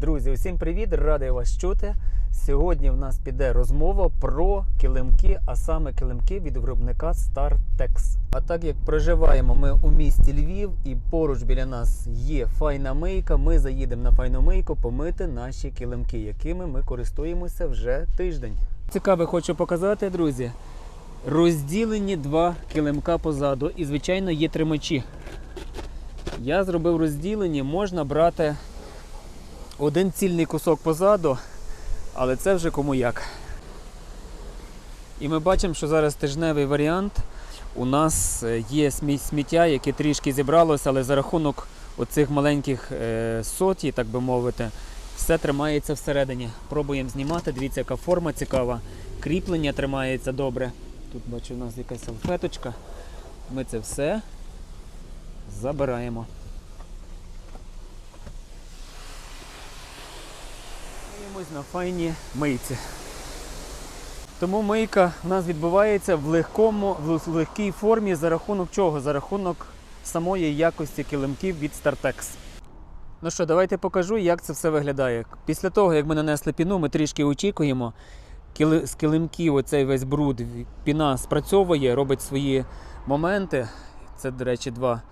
Друзі, усім привіт! Радий вас чути. Сьогодні в нас піде розмова про килимки, а саме килимки від виробника StarTex. А так як проживаємо ми у місті Львів і поруч біля нас є файна мийка, ми заїдемо на файну мийку помити наші килимки, якими ми користуємося вже тиждень. Цікаве хочу показати, друзі. Розділені два килимка позаду, і, звичайно, є тримачі. Я зробив розділені, можна брати один цільний кусок позаду, але це вже кому як. І ми бачимо, що зараз тижневий варіант. У нас е, є сміття, яке трішки зібралося, але за рахунок оцих маленьких е, соті, так би мовити, все тримається всередині. Пробуємо знімати. Дивіться, яка форма цікава. Кріплення тримається добре. Тут бачу, у нас якась салфеточка. Ми це все забираємо. Миємось на файні мийці. Тому мийка в нас відбувається в легкому, в легкій формі за рахунок чого? За рахунок самої якості килимків від Startex. Ну що, давайте покажу, як це все виглядає. Після того, як ми нанесли піну, ми трішки очікуємо. З килимків оцей весь бруд, піна спрацьовує, робить свої моменти. Це, до речі, два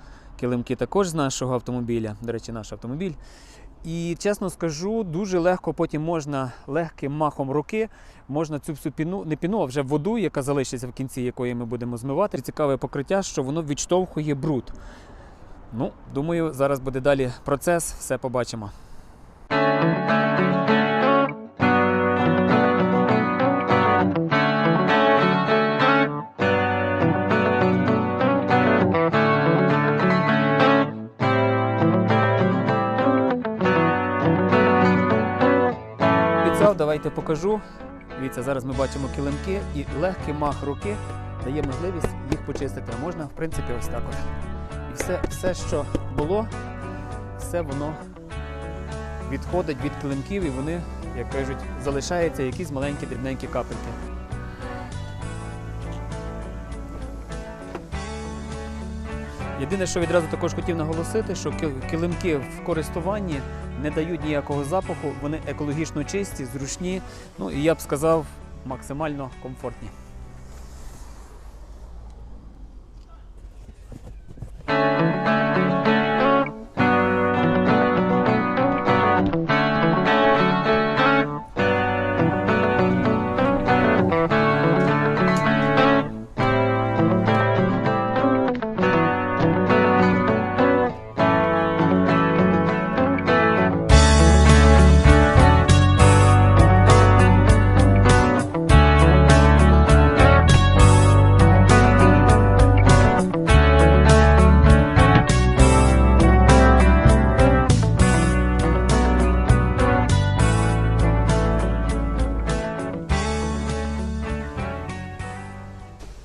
килимки також з нашого автомобіля. До речі, наш автомобіль. І чесно скажу, дуже легко потім можна легким махом руки можна цю всю піну, не піну, а вже воду, яка залишиться в кінці, якої ми будемо змивати. Цікаве покриття, що воно відштовхує бруд. Ну, думаю, зараз буде далі процес, все побачимо. Давайте покажу. Дивіться, зараз ми бачимо килимки і легкий мах руки дає можливість їх почистити. Можна, в принципі, ось так от. І все, все, що було, все воно відходить від килимків і вони, як кажуть, залишаються якісь маленькі дрібненькі капельки. Єдине, що відразу також хотів наголосити, що ки- килимки в користуванні не дають ніякого запаху, вони екологічно чисті, зручні, ну і я б сказав, максимально комфортні.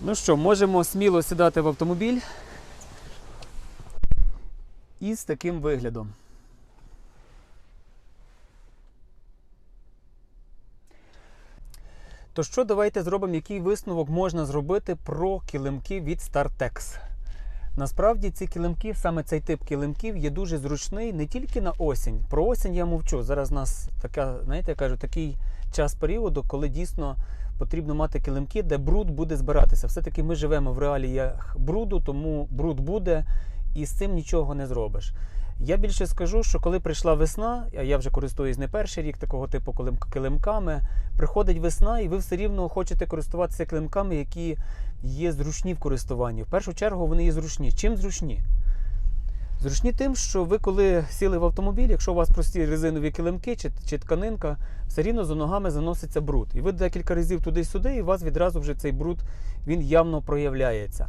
Ну що, можемо сміло сідати в автомобіль із таким виглядом. То що, давайте зробимо, який висновок можна зробити про килимки від StarTex. Насправді ці килимки, саме цей тип килимків, є дуже зручний не тільки на осінь. Про осінь я мовчу. Зараз у нас така, знаєте, я кажу, такий час періоду, коли дійсно потрібно мати килимки, де бруд буде збиратися. Все-таки ми живемо в реаліях бруду, тому бруд буде і з цим нічого не зробиш. Я більше скажу, що коли прийшла весна, а я вже користуюсь не перший рік такого типу килимками, приходить весна, і ви все рівно хочете користуватися килимками, які є зручні в користуванні. В першу чергу вони є зручні. Чим зручні? Зручні тим, що ви, коли сіли в автомобіль, якщо у вас прості резинові килимки чи, чи тканинка, все рівно за ногами заноситься бруд. І ви декілька разів туди-сюди, і у вас відразу вже цей бруд він явно проявляється.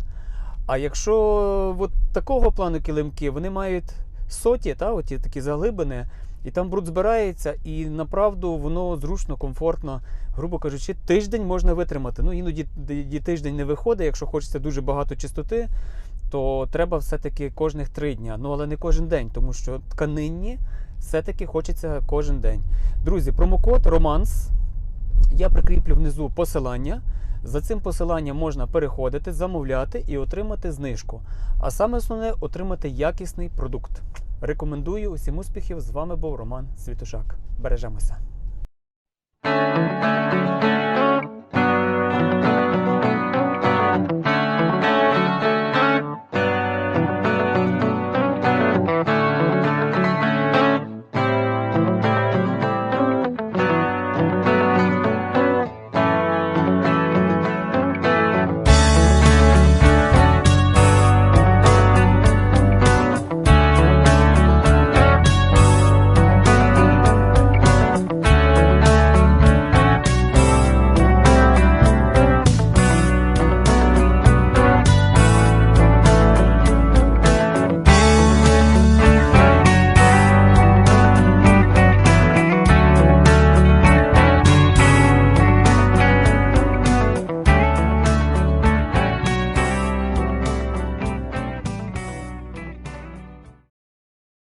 А якщо от такого плану килимки, вони мають соті, та, оті такі заглибини, і там бруд збирається, і направду воно зручно, комфортно, грубо кажучи, тиждень можна витримати. Ну, іноді тиждень не виходить, якщо хочеться дуже багато чистоти, то треба все-таки кожних три дня. Ну, але не кожен день, тому що тканинні все-таки хочеться кожен день. Друзі, промокод Романс. Я прикріплю внизу посилання. За цим посиланням можна переходити, замовляти і отримати знижку. А саме основне отримати якісний продукт. Рекомендую усім успіхів. З вами був Роман Світушак. Бережемося.